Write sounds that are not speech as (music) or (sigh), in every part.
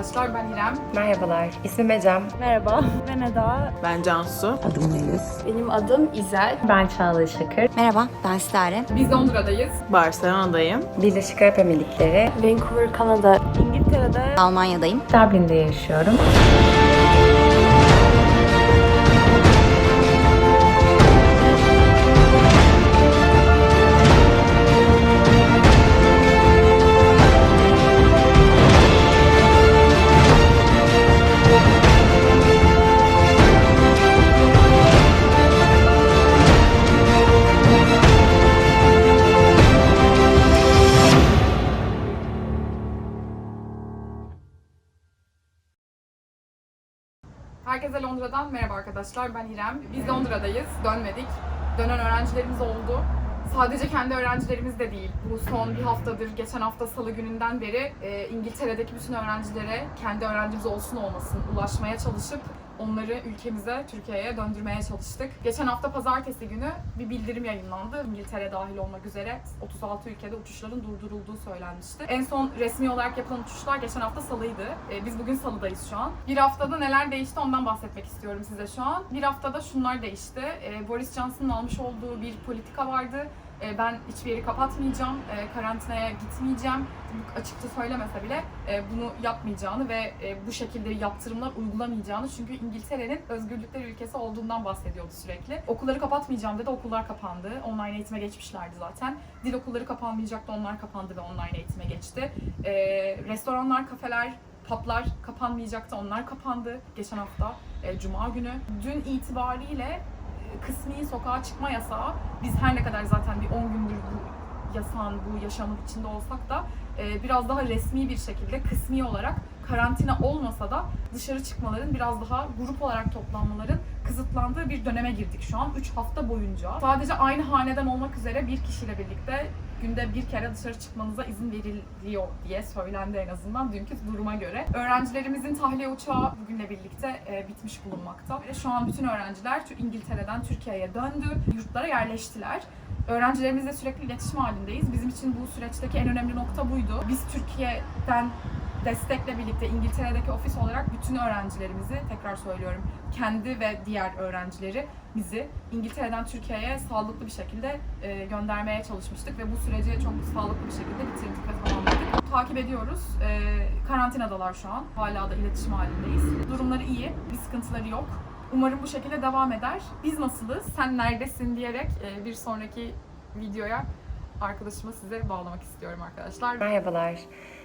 arkadaşlar. Ben İrem. Merhabalar, ismim Ecem. Merhaba, ben Eda. Ben Cansu. Benim adım İzel. Ben Çağla Şakır. Merhaba, ben Sitare. Biz Londra'dayız. Barcelona'dayım. Birleşik Arap Emirlikleri, Vancouver, Kanada. İngiltere'de Almanya'dayım. Dublin'de yaşıyorum. Herkese Londra'dan merhaba arkadaşlar. Ben İrem. Biz Londra'dayız. Dönmedik. Dönen öğrencilerimiz oldu. Sadece kendi öğrencilerimiz de değil. Bu son bir haftadır, geçen hafta salı gününden beri e, İngiltere'deki bütün öğrencilere kendi öğrencimiz olsun olmasın ulaşmaya çalışıp onları ülkemize, Türkiye'ye döndürmeye çalıştık. Geçen hafta pazartesi günü bir bildirim yayınlandı. İngiltere dahil olmak üzere 36 ülkede uçuşların durdurulduğu söylenmişti. En son resmi olarak yapılan uçuşlar geçen hafta salıydı. E, biz bugün salıdayız şu an. Bir haftada neler değişti ondan bahsetmek istiyorum size şu an. Bir haftada şunlar değişti. E, Boris Johnson'ın almış olduğu bir politika vardı. E, ben hiçbir yeri kapatmayacağım, e, karantinaya gitmeyeceğim. Açıkça söylemese bile e, bunu yapmayacağını ve bu şekilde yaptırımlar uygulamayacağını çünkü İngiltere'nin özgürlükler ülkesi olduğundan bahsediyordu sürekli. Okulları kapatmayacağım dedi, okullar kapandı. Online eğitime geçmişlerdi zaten. Dil okulları kapanmayacaktı, onlar kapandı ve online eğitime geçti. Restoranlar, kafeler, publar kapanmayacaktı, onlar kapandı geçen hafta, Cuma günü. Dün itibariyle kısmi sokağa çıkma yasağı, biz her ne kadar zaten bir 10 gündür bu yasağın, bu yaşamın içinde olsak da e, biraz daha resmi bir şekilde kısmi olarak karantina olmasa da dışarı çıkmaların biraz daha grup olarak toplanmaların kısıtlandığı bir döneme girdik şu an 3 hafta boyunca. Sadece aynı haneden olmak üzere bir kişiyle birlikte günde bir kere dışarı çıkmanıza izin veriliyor diye söylendi en azından dünkü duruma göre. Öğrencilerimizin tahliye uçağı bugünle birlikte e, bitmiş bulunmakta. Ve Şu an bütün öğrenciler İngiltere'den Türkiye'ye döndü, yurtlara yerleştiler. Öğrencilerimizle sürekli iletişim halindeyiz. Bizim için bu süreçteki en önemli nokta buydu. Biz Türkiye'den destekle birlikte İngiltere'deki ofis olarak bütün öğrencilerimizi tekrar söylüyorum kendi ve diğer öğrencileri bizi İngiltere'den Türkiye'ye sağlıklı bir şekilde e, göndermeye çalışmıştık ve bu süreci çok sağlıklı bir şekilde bitirdik ve tamamladık. Takip ediyoruz. E, karantinadalar şu an. Hala da iletişim halindeyiz. Durumları iyi. Bir sıkıntıları yok. Umarım bu şekilde devam eder. Biz nasılız? Sen neredesin diyerek e, bir sonraki videoya arkadaşımı size bağlamak istiyorum arkadaşlar. Merhabalar,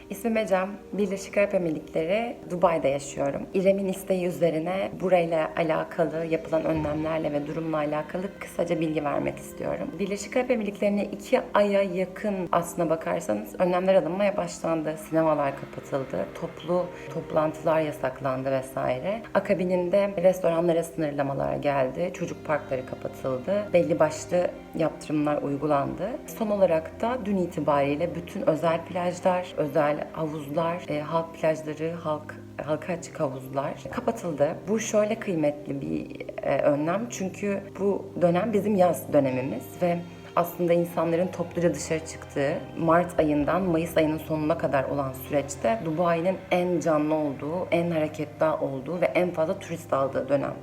ismim Ecem. Birleşik Arap Emirlikleri, Dubai'de yaşıyorum. İrem'in isteği üzerine burayla alakalı, yapılan önlemlerle ve durumla alakalı kısaca bilgi vermek istiyorum. Birleşik Arap Emirlikleri'ne iki aya yakın aslına bakarsanız önlemler alınmaya başlandı. Sinemalar kapatıldı, toplu toplantılar yasaklandı vesaire. Akabininde restoranlara sınırlamalar geldi, çocuk parkları kapatıldı, belli başlı yaptırımlar uygulandı. Son olarak da dün itibariyle bütün özel plajlar, özel havuzlar, e, halk plajları, halk halka açık havuzlar kapatıldı. Bu şöyle kıymetli bir e, önlem çünkü bu dönem bizim yaz dönemimiz ve aslında insanların topluca dışarı çıktığı Mart ayından Mayıs ayının sonuna kadar olan süreçte Dubai'nin en canlı olduğu, en hareketli olduğu ve en fazla turist aldığı dönem.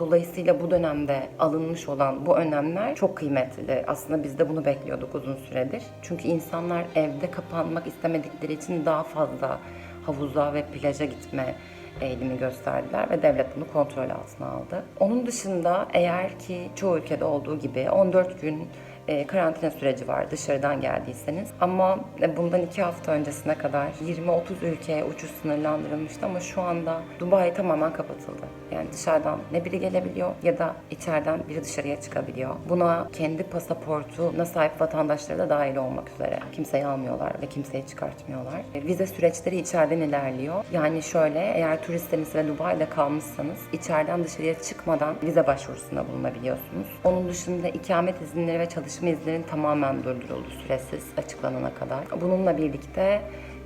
Dolayısıyla bu dönemde alınmış olan bu önlemler çok kıymetli. Aslında biz de bunu bekliyorduk uzun süredir. Çünkü insanlar evde kapanmak istemedikleri için daha fazla havuza ve plaja gitme eğilimi gösterdiler ve devlet bunu kontrol altına aldı. Onun dışında eğer ki çoğu ülkede olduğu gibi 14 gün e, karantina süreci var dışarıdan geldiyseniz. Ama e, bundan iki hafta öncesine kadar 20-30 ülkeye uçuş sınırlandırılmıştı ama şu anda Dubai tamamen kapatıldı. Yani dışarıdan ne biri gelebiliyor ya da içeriden biri dışarıya çıkabiliyor. Buna kendi pasaportuna sahip vatandaşları da dahil olmak üzere kimseyi almıyorlar ve kimseyi çıkartmıyorlar. E, Vize süreçleri içeriden ilerliyor. Yani şöyle eğer turistseniz ve Dubai'de kalmışsanız içeriden dışarıya çıkmadan vize başvurusunda bulunabiliyorsunuz. Onun dışında ikamet izinleri ve çalışma izinlerinin tamamen durduruldu süresiz açıklanana kadar. Bununla birlikte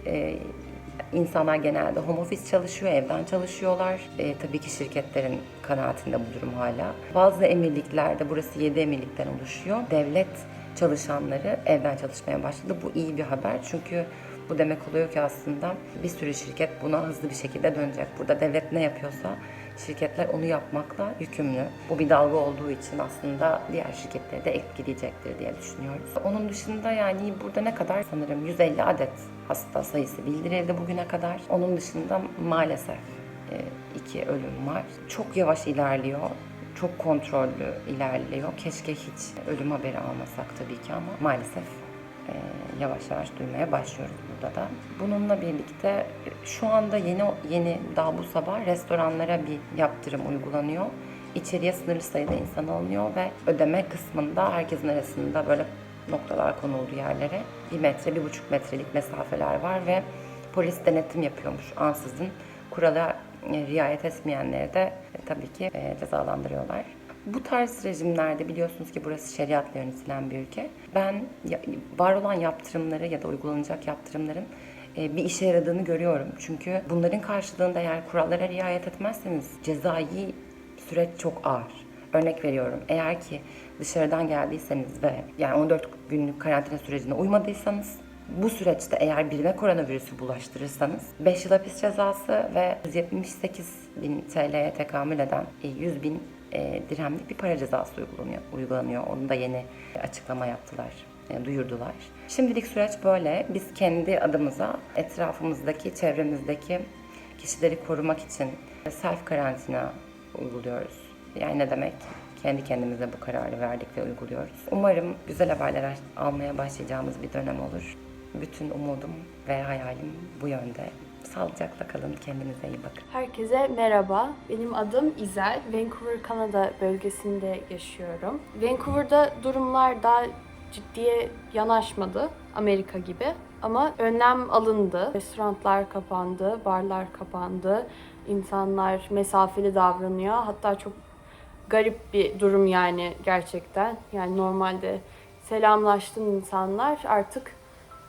e, İnsanlar genelde home office çalışıyor, evden çalışıyorlar. E, tabii ki şirketlerin kanaatinde bu durum hala. Bazı emirliklerde, burası 7 emirlikten oluşuyor. Devlet çalışanları evden çalışmaya başladı. Bu iyi bir haber çünkü Bu demek oluyor ki aslında bir sürü şirket buna hızlı bir şekilde dönecek. Burada devlet ne yapıyorsa şirketler onu yapmakla yükümlü. Bu bir dalga olduğu için aslında diğer şirketleri de etkileyecektir diye düşünüyoruz. Onun dışında yani burada ne kadar sanırım 150 adet hasta sayısı bildirildi bugüne kadar. Onun dışında maalesef e, iki ölüm var. Çok yavaş ilerliyor. Çok kontrollü ilerliyor. Keşke hiç ölüm haberi almasak tabii ki ama maalesef yavaş yavaş duymaya başlıyoruz burada da. Bununla birlikte e, şu anda yeni yeni daha bu sabah restoranlara bir yaptırım uygulanıyor. İçeriye sınırlı sayıda insan alınıyor ve ödeme kısmında herkesin arasında böyle noktalar konulduğu yerlere bir metre, bir buçuk metrelik mesafeler var ve polis denetim yapıyormuş ansızın. Kurala e, riayet etmeyenleri de e, tabii ki cezalandırıyorlar. Bu tarz rejimlerde biliyorsunuz ki burası şeriatla yönetilen bir ülke. Ben var olan yaptırımları ya da uygulanacak yaptırımların e, bir işe yaradığını görüyorum. Çünkü bunların karşılığında eğer kurallara riayet etmezseniz cezai süreç çok ağır. Örnek veriyorum. Eğer ki dışarıdan geldiyseniz ve yani 14 günlük karantina sürecine uymadıysanız bu süreçte eğer birine koronavirüsü bulaştırırsanız 5 yıl hapis cezası ve 178 bin TL'ye tekamül eden e, 100 bin e, dirhemlik bir para cezası uygulanıyor. uygulanıyor. Onu da yeni açıklama yaptılar, e, duyurdular. Şimdilik süreç böyle. Biz kendi adımıza etrafımızdaki, çevremizdeki kişileri korumak için self karantina uyguluyoruz. Yani ne demek? Kendi kendimize bu kararı verdik ve uyguluyoruz. Umarım güzel haberler almaya başlayacağımız bir dönem olur. Bütün umudum ve hayalim bu yönde. Sağlıcakla kalın, kendinize iyi bakın. Herkese merhaba. Benim adım İzel. Vancouver, Kanada bölgesinde yaşıyorum. Vancouver'da durumlar daha ciddiye yanaşmadı Amerika gibi. Ama önlem alındı. Restoranlar kapandı, barlar kapandı. İnsanlar mesafeli davranıyor. Hatta çok garip bir durum yani gerçekten. Yani normalde selamlaştığın insanlar artık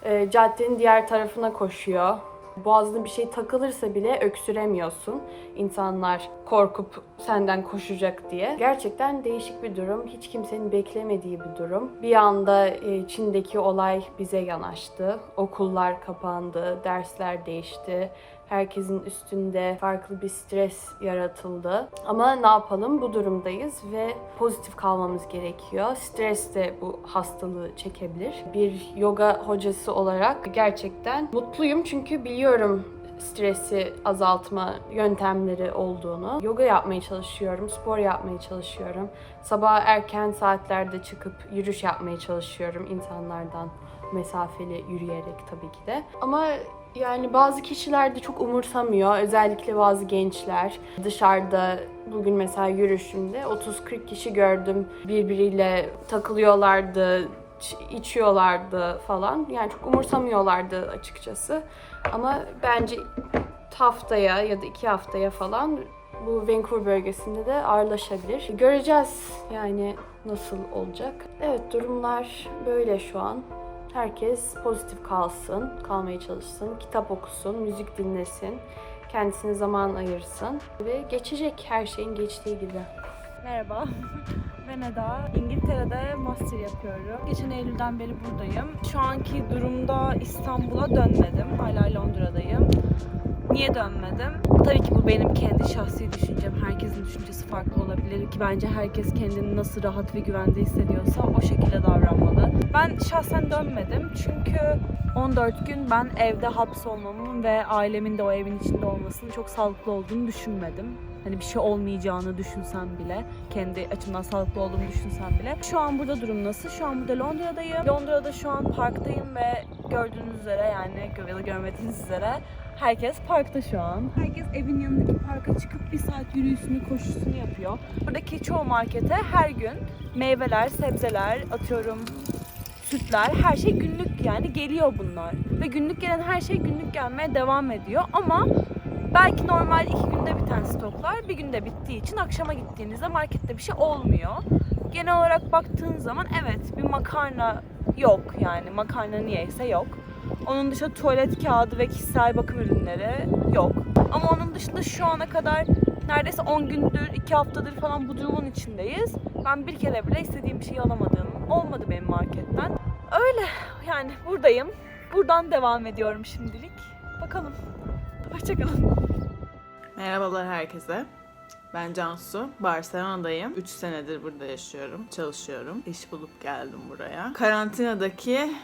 e, caddenin diğer tarafına koşuyor. Boğazına bir şey takılırsa bile öksüremiyorsun. İnsanlar korkup senden koşacak diye. Gerçekten değişik bir durum. Hiç kimsenin beklemediği bir durum. Bir anda e, Çin'deki olay bize yanaştı. Okullar kapandı, dersler değişti. Herkesin üstünde farklı bir stres yaratıldı. Ama ne yapalım bu durumdayız ve pozitif kalmamız gerekiyor. Stres de bu hastalığı çekebilir. Bir yoga hocası olarak gerçekten mutluyum çünkü biliyorum stresi azaltma yöntemleri olduğunu. Yoga yapmaya çalışıyorum, spor yapmaya çalışıyorum. Sabah erken saatlerde çıkıp yürüyüş yapmaya çalışıyorum insanlardan mesafeli yürüyerek tabii ki de. Ama yani bazı kişiler de çok umursamıyor. Özellikle bazı gençler. Dışarıda bugün mesela yürüyüşümde 30-40 kişi gördüm. Birbiriyle takılıyorlardı, içiyorlardı falan. Yani çok umursamıyorlardı açıkçası. Ama bence haftaya ya da iki haftaya falan bu Vancouver bölgesinde de ağırlaşabilir. Göreceğiz yani nasıl olacak. Evet durumlar böyle şu an. Herkes pozitif kalsın, kalmaya çalışsın, kitap okusun, müzik dinlesin, kendisine zaman ayırsın ve geçecek her şeyin geçtiği gibi. Merhaba, (laughs) ben Eda. İngiltere'de master yapıyorum. Geçen Eylül'den beri buradayım. Şu anki durumda İstanbul'a dönmedim. Hala Londra'dayım. Niye dönmedim? Tabii ki bu benim kendi şahsi düşüncem. Herkesin düşüncesi farklı olabilir ki bence herkes kendini nasıl rahat ve güvende hissediyorsa o şekilde davranmalı. Ben şahsen dönmedim çünkü 14 gün ben evde hapsolmamın ve ailemin de o evin içinde olmasının çok sağlıklı olduğunu düşünmedim. Hani bir şey olmayacağını düşünsem bile, kendi açımdan sağlıklı olduğumu düşünsem bile. Şu an burada durum nasıl? Şu an burada Londra'dayım. Londra'da şu an parktayım ve gördüğünüz üzere yani ya görmediğiniz üzere herkes parkta şu an. Herkes evin yanındaki parka çıkıp bir saat yürüyüşünü, koşusunu yapıyor. Buradaki çoğu markete her gün meyveler, sebzeler, atıyorum sütler, her şey günlük yani geliyor bunlar. Ve günlük gelen her şey günlük gelmeye devam ediyor ama belki normal iki günde biten stoklar bir günde bittiği için akşama gittiğinizde markette bir şey olmuyor. Genel olarak baktığın zaman evet bir makarna yok yani makarna niyeyse yok. Onun dışında tuvalet kağıdı ve kişisel bakım ürünleri yok. Ama onun dışında şu ana kadar neredeyse 10 gündür, 2 haftadır falan bu durumun içindeyiz. Ben bir kere bile istediğim bir şey alamadım. Olmadı benim marketten. Öyle yani buradayım. Buradan devam ediyorum şimdilik. Bakalım. Hoşçakalın. Merhabalar herkese. Ben Cansu. Barcelona'dayım. 3 senedir burada yaşıyorum, çalışıyorum. İş bulup geldim buraya. Karantinadaki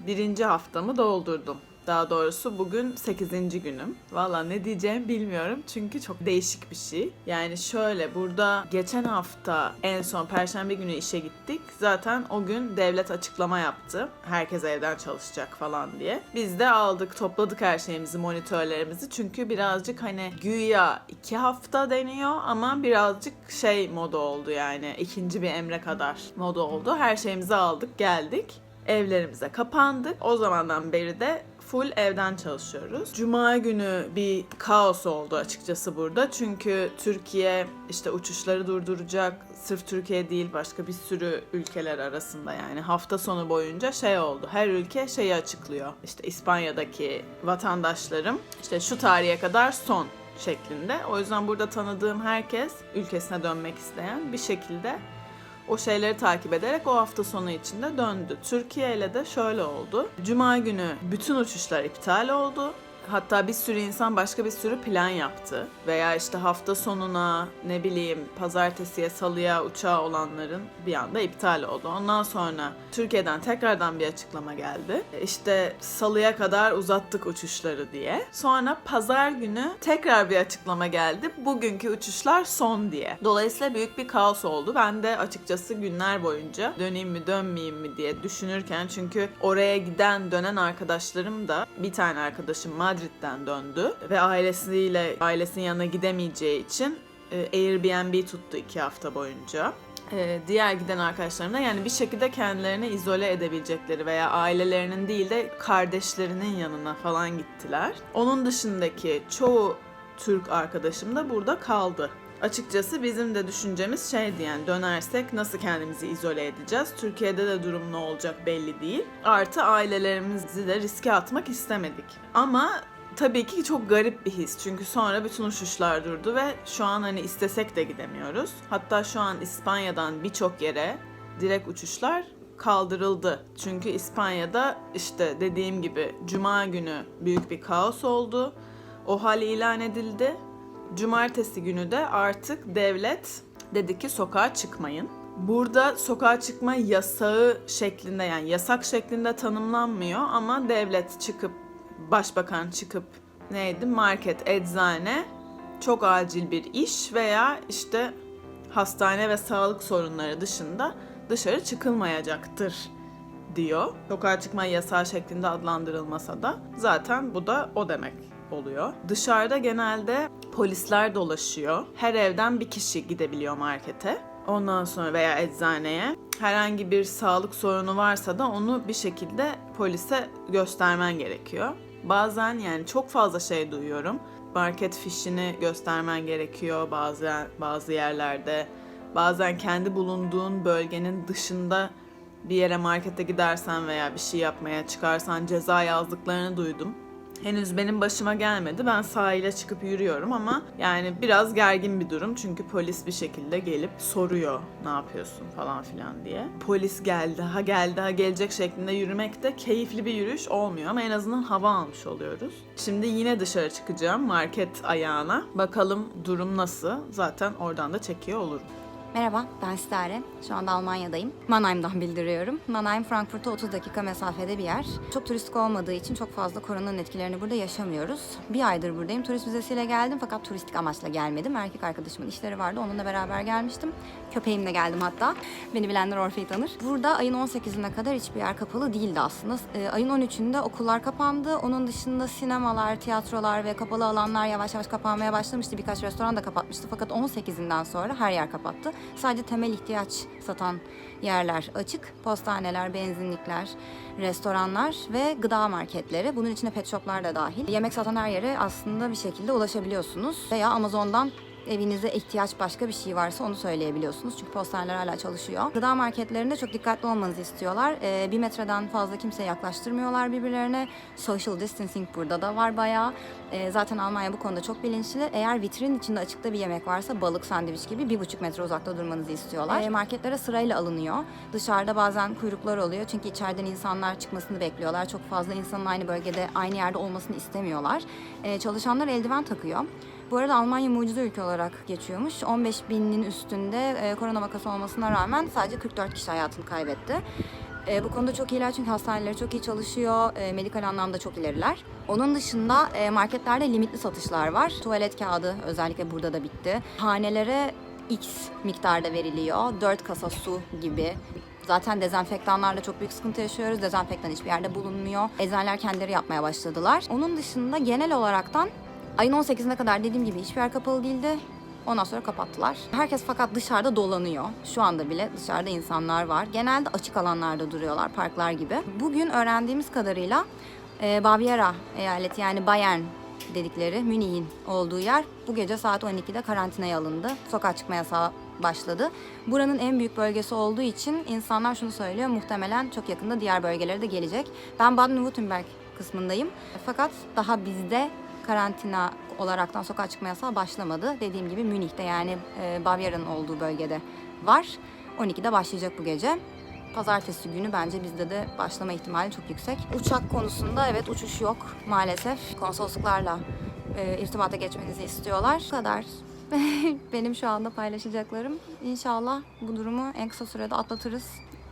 birinci haftamı doldurdum. Daha doğrusu bugün 8. günüm. Valla ne diyeceğimi bilmiyorum çünkü çok değişik bir şey. Yani şöyle burada geçen hafta en son perşembe günü işe gittik. Zaten o gün devlet açıklama yaptı. Herkes evden çalışacak falan diye. Biz de aldık topladık her şeyimizi monitörlerimizi. Çünkü birazcık hani güya 2 hafta deniyor ama birazcık şey modu oldu yani. ikinci bir emre kadar modu oldu. Her şeyimizi aldık geldik evlerimize kapandık. O zamandan beri de full evden çalışıyoruz. Cuma günü bir kaos oldu açıkçası burada. Çünkü Türkiye işte uçuşları durduracak. Sırf Türkiye değil başka bir sürü ülkeler arasında yani hafta sonu boyunca şey oldu. Her ülke şeyi açıklıyor. İşte İspanya'daki vatandaşlarım işte şu tarihe kadar son şeklinde. O yüzden burada tanıdığım herkes ülkesine dönmek isteyen bir şekilde o şeyleri takip ederek o hafta sonu içinde döndü. Türkiye ile de şöyle oldu. Cuma günü bütün uçuşlar iptal oldu. Hatta bir sürü insan başka bir sürü plan yaptı. Veya işte hafta sonuna ne bileyim pazartesiye salıya uçağı olanların bir anda iptal oldu. Ondan sonra Türkiye'den tekrardan bir açıklama geldi. İşte salıya kadar uzattık uçuşları diye. Sonra pazar günü tekrar bir açıklama geldi. Bugünkü uçuşlar son diye. Dolayısıyla büyük bir kaos oldu. Ben de açıkçası günler boyunca döneyim mi dönmeyeyim mi diye düşünürken çünkü oraya giden dönen arkadaşlarım da bir tane arkadaşım Madrid'den döndü ve ailesiyle ailesinin yanına gidemeyeceği için e, Airbnb tuttu iki hafta boyunca. E, diğer giden arkadaşlarım da yani bir şekilde kendilerini izole edebilecekleri veya ailelerinin değil de kardeşlerinin yanına falan gittiler. Onun dışındaki çoğu Türk arkadaşım da burada kaldı. Açıkçası bizim de düşüncemiz şeydi yani dönersek nasıl kendimizi izole edeceğiz? Türkiye'de de durum ne olacak belli değil. Artı ailelerimizi de riske atmak istemedik. Ama tabii ki çok garip bir his. Çünkü sonra bütün uçuşlar durdu ve şu an hani istesek de gidemiyoruz. Hatta şu an İspanya'dan birçok yere direkt uçuşlar kaldırıldı. Çünkü İspanya'da işte dediğim gibi cuma günü büyük bir kaos oldu. O hal ilan edildi. Cumartesi günü de artık devlet dedi ki sokağa çıkmayın. Burada sokağa çıkma yasağı şeklinde yani yasak şeklinde tanımlanmıyor ama devlet çıkıp başbakan çıkıp neydi market, eczane, çok acil bir iş veya işte hastane ve sağlık sorunları dışında dışarı çıkılmayacaktır diyor. Sokağa çıkma yasağı şeklinde adlandırılmasa da zaten bu da o demek oluyor. Dışarıda genelde polisler dolaşıyor. Her evden bir kişi gidebiliyor markete. Ondan sonra veya eczaneye. Herhangi bir sağlık sorunu varsa da onu bir şekilde polise göstermen gerekiyor. Bazen yani çok fazla şey duyuyorum. Market fişini göstermen gerekiyor bazen bazı yerlerde. Bazen kendi bulunduğun bölgenin dışında bir yere markete gidersen veya bir şey yapmaya çıkarsan ceza yazdıklarını duydum. Henüz benim başıma gelmedi. Ben sahile çıkıp yürüyorum ama yani biraz gergin bir durum. Çünkü polis bir şekilde gelip soruyor ne yapıyorsun falan filan diye. Polis geldi, ha geldi, ha gelecek şeklinde yürümek de keyifli bir yürüyüş olmuyor ama en azından hava almış oluyoruz. Şimdi yine dışarı çıkacağım market ayağına. Bakalım durum nasıl? Zaten oradan da çekiyor olurum. Merhaba, ben Stare. Şu anda Almanya'dayım. Mannheim'dan bildiriyorum. Mannheim, Frankfurt'a 30 dakika mesafede bir yer. Çok turistik olmadığı için çok fazla koronanın etkilerini burada yaşamıyoruz. Bir aydır buradayım. Turist vizesiyle geldim fakat turistik amaçla gelmedim. Erkek arkadaşımın işleri vardı. Onunla beraber gelmiştim. Köpeğimle geldim hatta. Beni bilenler Orfe'yi tanır. Burada ayın 18'ine kadar hiçbir yer kapalı değildi aslında. Ee, ayın 13'ünde okullar kapandı. Onun dışında sinemalar, tiyatrolar ve kapalı alanlar yavaş yavaş kapanmaya başlamıştı. Birkaç restoran da kapatmıştı. Fakat 18'inden sonra her yer kapattı. Sadece temel ihtiyaç satan yerler açık. Postaneler, benzinlikler, restoranlar ve gıda marketleri. Bunun içine pet shoplar da dahil. Yemek satan her yere aslında bir şekilde ulaşabiliyorsunuz. Veya Amazon'dan evinize ihtiyaç başka bir şey varsa onu söyleyebiliyorsunuz. Çünkü posterler hala çalışıyor. Gıda marketlerinde çok dikkatli olmanızı istiyorlar. Ee, bir metreden fazla kimseye yaklaştırmıyorlar birbirlerine. Social distancing burada da var bayağı. Ee, zaten Almanya bu konuda çok bilinçli. Eğer vitrinin içinde açıkta bir yemek varsa balık sandviç gibi bir buçuk metre uzakta durmanızı istiyorlar. Ee, marketlere sırayla alınıyor. Dışarıda bazen kuyruklar oluyor. Çünkü içeriden insanlar çıkmasını bekliyorlar. Çok fazla insanın aynı bölgede, aynı yerde olmasını istemiyorlar. Ee, çalışanlar eldiven takıyor. Bu arada Almanya mucize ülke olarak geçiyormuş. 15 binin üstünde e, korona vakası olmasına rağmen sadece 44 kişi hayatını kaybetti. E, bu konuda çok iyiler çünkü hastaneleri çok iyi çalışıyor. E, medikal anlamda çok ileriler. Onun dışında e, marketlerde limitli satışlar var. Tuvalet kağıdı özellikle burada da bitti. Hanelere X miktarda veriliyor. 4 kasa su gibi. Zaten dezenfektanlarla çok büyük sıkıntı yaşıyoruz. Dezenfektan hiçbir yerde bulunmuyor. Eczaneler kendileri yapmaya başladılar. Onun dışında genel olaraktan ayın 18'ine kadar dediğim gibi hiçbir yer kapalı değildi. Ondan sonra kapattılar. Herkes fakat dışarıda dolanıyor. Şu anda bile dışarıda insanlar var. Genelde açık alanlarda duruyorlar, parklar gibi. Bugün öğrendiğimiz kadarıyla e, Baviera eyaleti yani Bayern dedikleri Münih'in olduğu yer bu gece saat 12'de karantinaya alındı. Sokağa çıkma yasağı başladı. Buranın en büyük bölgesi olduğu için insanlar şunu söylüyor. Muhtemelen çok yakında diğer bölgelere de gelecek. Ben Baden-Württemberg kısmındayım. Fakat daha bizde karantina olaraktan sokağa çıkma yasağı başlamadı. Dediğim gibi Münih'te yani e, Bavyera'nın olduğu bölgede var. 12'de başlayacak bu gece. Pazartesi günü bence bizde de başlama ihtimali çok yüksek. Uçak konusunda evet uçuş yok maalesef. Konsolosluklarla e, irtibata geçmenizi istiyorlar. Bu kadar. (laughs) Benim şu anda paylaşacaklarım. İnşallah bu durumu en kısa sürede atlatırız.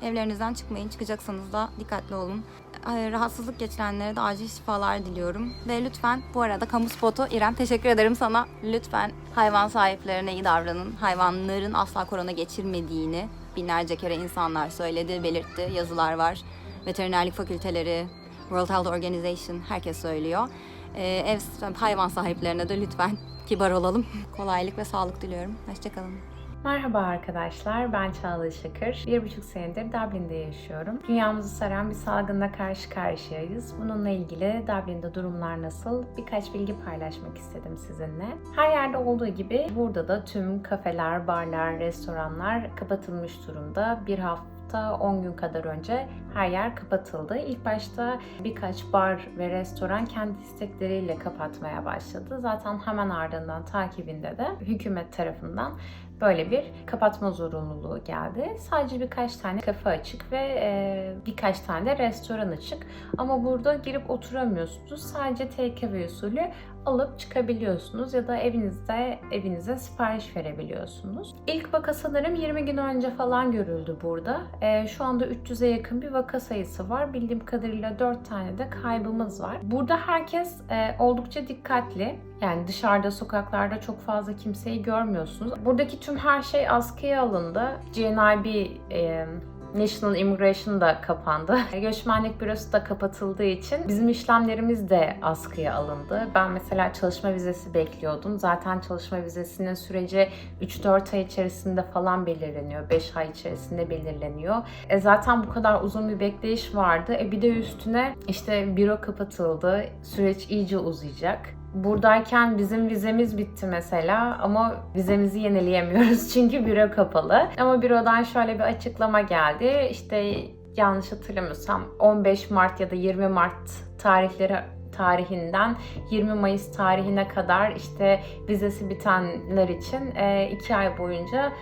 Evlerinizden çıkmayın. Çıkacaksanız da dikkatli olun. Ay, Rahatsızlık geçirenlere de acil şifalar diliyorum. Ve lütfen bu arada kamu spotu İrem teşekkür ederim sana. Lütfen hayvan sahiplerine iyi davranın. Hayvanların asla korona geçirmediğini binlerce kere insanlar söyledi, belirtti. Yazılar var. Veterinerlik fakülteleri, World Health Organization herkes söylüyor. Ee, ev hayvan sahiplerine de lütfen kibar olalım. (laughs) Kolaylık ve sağlık diliyorum. Hoşçakalın. Merhaba arkadaşlar, ben Çağla Şakır. Bir buçuk senedir Dublin'de yaşıyorum. Dünyamızı saran bir salgınla karşı karşıyayız. Bununla ilgili Dublin'de durumlar nasıl birkaç bilgi paylaşmak istedim sizinle. Her yerde olduğu gibi burada da tüm kafeler, barlar, restoranlar kapatılmış durumda. Bir hafta 10 gün kadar önce her yer kapatıldı. İlk başta birkaç bar ve restoran kendi istekleriyle kapatmaya başladı. Zaten hemen ardından takibinde de hükümet tarafından böyle bir kapatma zorunluluğu geldi. Sadece birkaç tane kafe açık ve e, birkaç tane de restoran açık. Ama burada girip oturamıyorsunuz. Sadece take-away usulü alıp çıkabiliyorsunuz ya da evinizde evinize sipariş verebiliyorsunuz. İlk vaka sanırım 20 gün önce falan görüldü burada. E, şu anda 300'e yakın bir vaka sayısı var. Bildiğim kadarıyla 4 tane de kaybımız var. Burada herkes e, oldukça dikkatli. Yani dışarıda sokaklarda çok fazla kimseyi görmüyorsunuz. Buradaki tüm her şey askıya alındı. GNIB e, National Immigration da kapandı. (laughs) Göçmenlik bürosu da kapatıldığı için bizim işlemlerimiz de askıya alındı. Ben mesela çalışma vizesi bekliyordum. Zaten çalışma vizesinin süreci 3-4 ay içerisinde falan belirleniyor. 5 ay içerisinde belirleniyor. E zaten bu kadar uzun bir bekleyiş vardı. E bir de üstüne işte büro kapatıldı. Süreç iyice uzayacak. Buradayken bizim vizemiz bitti mesela ama vizemizi yenileyemiyoruz (laughs) çünkü büro kapalı. Ama bürodan şöyle bir açıklama geldi. İşte yanlış hatırlamıyorsam 15 Mart ya da 20 Mart tarihleri tarihinden 20 Mayıs tarihine kadar işte vizesi bitenler için 2 ay boyunca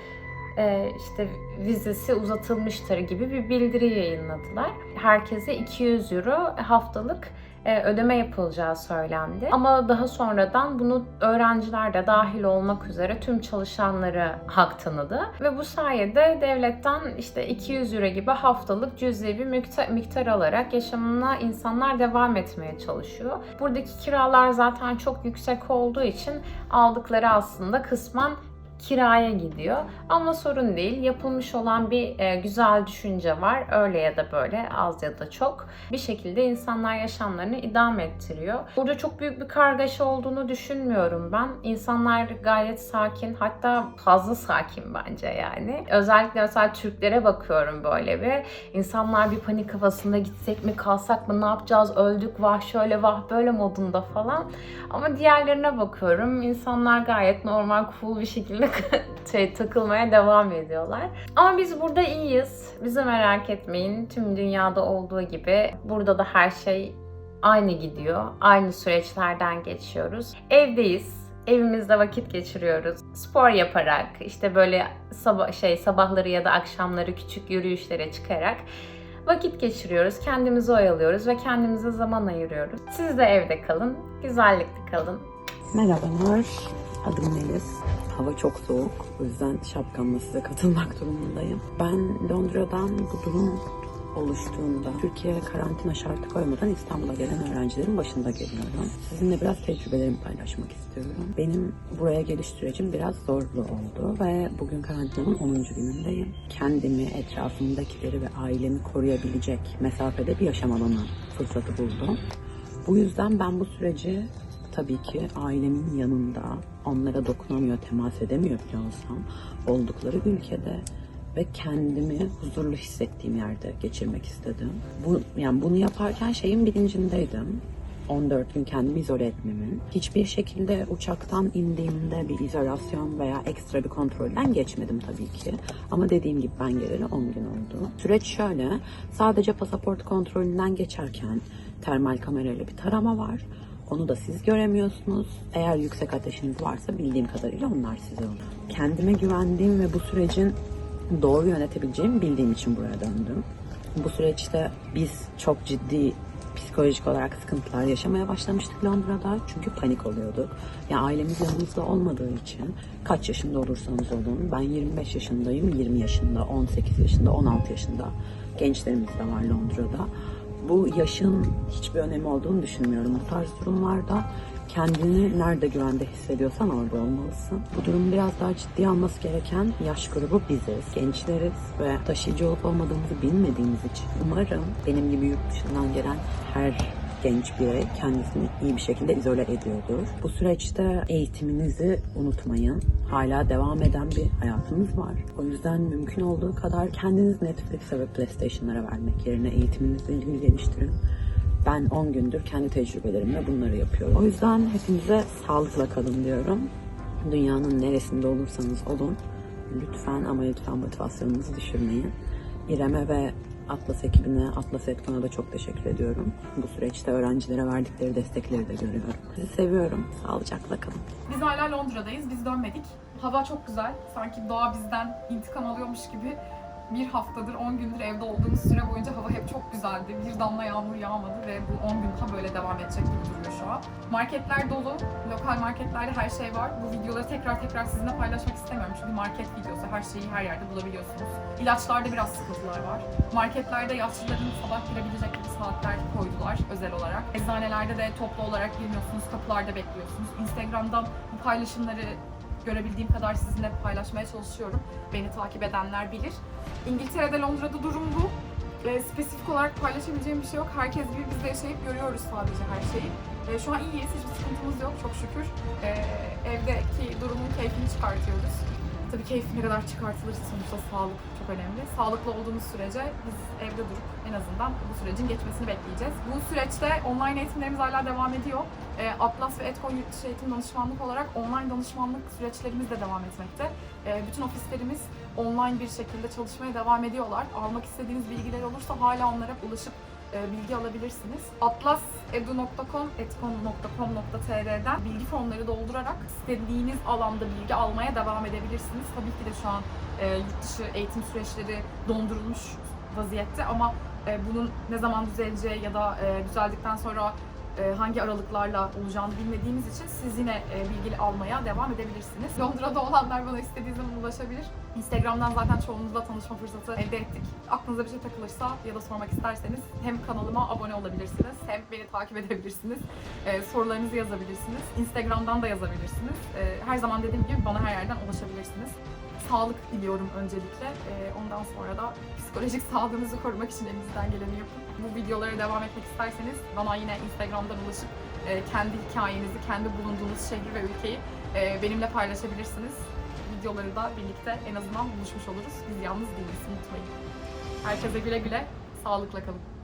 e, işte vizesi uzatılmıştır gibi bir bildiri yayınladılar. Herkese 200 euro haftalık e, ödeme yapılacağı söylendi. Ama daha sonradan bunu öğrenciler de dahil olmak üzere tüm çalışanları hak tanıdı. Ve bu sayede devletten işte 200 euro gibi haftalık cüzi bir miktar, miktar alarak yaşamına insanlar devam etmeye çalışıyor. Buradaki kiralar zaten çok yüksek olduğu için aldıkları aslında kısmen kiraya gidiyor. Ama sorun değil. Yapılmış olan bir e, güzel düşünce var. Öyle ya da böyle az ya da çok. Bir şekilde insanlar yaşamlarını idame ettiriyor. Burada çok büyük bir kargaşa olduğunu düşünmüyorum ben. İnsanlar gayet sakin hatta fazla sakin bence yani. Özellikle mesela Türklere bakıyorum böyle bir. İnsanlar bir panik havasında gitsek mi kalsak mı ne yapacağız öldük vah şöyle vah böyle modunda falan. Ama diğerlerine bakıyorum. İnsanlar gayet normal, cool bir şekilde (laughs) şey, takılmaya devam ediyorlar. Ama biz burada iyiyiz. Bizi merak etmeyin. Tüm dünyada olduğu gibi burada da her şey aynı gidiyor. Aynı süreçlerden geçiyoruz. Evdeyiz. Evimizde vakit geçiriyoruz. Spor yaparak, işte böyle sabah şey sabahları ya da akşamları küçük yürüyüşlere çıkarak vakit geçiriyoruz. Kendimizi oyalıyoruz ve kendimize zaman ayırıyoruz. Siz de evde kalın, güzellikle kalın. Merhabalar, adım Melis. Hava çok soğuk, o yüzden şapkamla size katılmak (laughs) durumundayım. Ben Londra'dan bu durum oluştuğunda Türkiye karantina şartı koymadan İstanbul'a gelen öğrencilerin başında geliyorum. Sizinle biraz tecrübelerimi paylaşmak istiyorum. Benim buraya geliş sürecim biraz zorlu oldu ve bugün karantinanın 10. günündeyim. Kendimi, etrafımdakileri ve ailemi koruyabilecek mesafede bir yaşam alanı fırsatı buldum. Bu yüzden ben bu süreci tabii ki ailemin yanında onlara dokunamıyor, temas edemiyor bile olsam oldukları ülkede ve kendimi huzurlu hissettiğim yerde geçirmek istedim. Bu yani bunu yaparken şeyin bilincindeydim. 14 gün kendimi izole etmemin. Hiçbir şekilde uçaktan indiğimde bir izolasyon veya ekstra bir kontrolden geçmedim tabii ki. Ama dediğim gibi ben geleli 10 gün oldu. Süreç şöyle, sadece pasaport kontrolünden geçerken termal kamerayla bir tarama var. Onu da siz göremiyorsunuz. Eğer yüksek ateşiniz varsa bildiğim kadarıyla onlar size olur. Kendime güvendiğim ve bu sürecin doğru yönetebileceğimi bildiğim için buraya döndüm. Bu süreçte biz çok ciddi psikolojik olarak sıkıntılar yaşamaya başlamıştık Londra'da. Çünkü panik oluyorduk. Yani ailemiz yanımızda olmadığı için kaç yaşında olursanız olun. Ben 25 yaşındayım, 20 yaşında, 18 yaşında, 16 yaşında gençlerimiz de var Londra'da. Bu yaşın hiçbir önemi olduğunu düşünmüyorum. Bu tarz durumlarda kendini nerede güvende hissediyorsan orada olmalısın. Bu durum biraz daha ciddiye alması gereken yaş grubu biziz. Gençleriz ve taşıyıcı olup olmadığımızı bilmediğimiz için umarım benim gibi yurt dışından gelen her genç birey kendisini iyi bir şekilde izole ediyordur. Bu süreçte eğitiminizi unutmayın. Hala devam eden bir hayatınız var. O yüzden mümkün olduğu kadar kendiniz Netflix'e ve PlayStation'lara vermek yerine eğitiminizle ilgili geliştirin. Ben 10 gündür kendi tecrübelerimle bunları yapıyorum. O yüzden hepinize sağlıkla kalın diyorum. Dünyanın neresinde olursanız olun. Lütfen ama lütfen motivasyonunuzu düşürmeyin. İrem'e ve Atlas ekibine, Atlas Etkon'a da çok teşekkür ediyorum. Bu süreçte öğrencilere verdikleri destekleri de görüyorum. Sizi seviyorum. Sağlıcakla kalın. Biz hala Londra'dayız. Biz dönmedik. Hava çok güzel. Sanki doğa bizden intikam alıyormuş gibi bir haftadır, 10 gündür evde olduğumuz süre boyunca hava hep çok güzeldi. Bir damla yağmur yağmadı ve bu 10 gün daha böyle devam edecek gibi duruyor şu an. Marketler dolu. Lokal marketlerde her şey var. Bu videoları tekrar tekrar sizinle paylaşmak istemiyorum. Çünkü market videosu her şeyi her yerde bulabiliyorsunuz. İlaçlarda biraz sıkıntılar var. Marketlerde yaşlıların sabah girebilecekleri saatler koydular özel olarak. Eczanelerde de toplu olarak girmiyorsunuz, kapılarda bekliyorsunuz. Instagram'dan bu paylaşımları görebildiğim kadar sizinle paylaşmaya çalışıyorum. Beni takip edenler bilir. İngiltere'de, Londra'da durum bu. E, spesifik olarak paylaşabileceğim bir şey yok. Herkes gibi biz de yaşayıp görüyoruz sadece her şeyi. E, şu an iyiyiz, hiçbir sıkıntımız yok çok şükür. E, evdeki durumun keyfini çıkartıyoruz. Tabii keyif ne kadar çıkartılırsa sonuçta sağlık çok önemli. Sağlıklı olduğumuz sürece biz evde durup en azından bu sürecin geçmesini bekleyeceğiz. Bu süreçte online eğitimlerimiz hala devam ediyor. E, Atlas ve Dışı Eğitim Danışmanlık olarak online danışmanlık süreçlerimiz de devam etmekte. E, bütün ofislerimiz online bir şekilde çalışmaya devam ediyorlar. Almak istediğiniz bilgiler olursa hala onlara ulaşıp e, bilgi alabilirsiniz. atlasedu.com, etcon.com.tr'den bilgi formları doldurarak istediğiniz alanda bilgi almaya devam edebilirsiniz. Tabii ki de şu an yurt dışı eğitim süreçleri dondurulmuş vaziyette ama bunun ne zaman düzeleceği ya da düzeldikten sonra hangi aralıklarla olacağını bilmediğimiz için siz yine e, bilgi almaya devam edebilirsiniz. (laughs) Londra'da olanlar bana istediği zaman ulaşabilir. Instagram'dan zaten çoğunuzla tanışma fırsatı elde ettik. Aklınıza bir şey takılırsa ya da sormak isterseniz hem kanalıma abone olabilirsiniz hem beni takip edebilirsiniz. E, sorularınızı yazabilirsiniz. Instagram'dan da yazabilirsiniz. E, her zaman dediğim gibi bana her yerden ulaşabilirsiniz. Sağlık diliyorum öncelikle. E, ondan sonra da psikolojik (laughs) sağlığınızı korumak için elinizden geleni yapın. Bu videolara devam etmek isterseniz bana yine Instagram'dan ulaşıp e, kendi hikayenizi, kendi bulunduğunuz şehri ve ülkeyi e, benimle paylaşabilirsiniz. Videoları da birlikte en azından buluşmuş oluruz. Biz yalnız değiliz unutmayın. Herkese güle güle, sağlıkla kalın.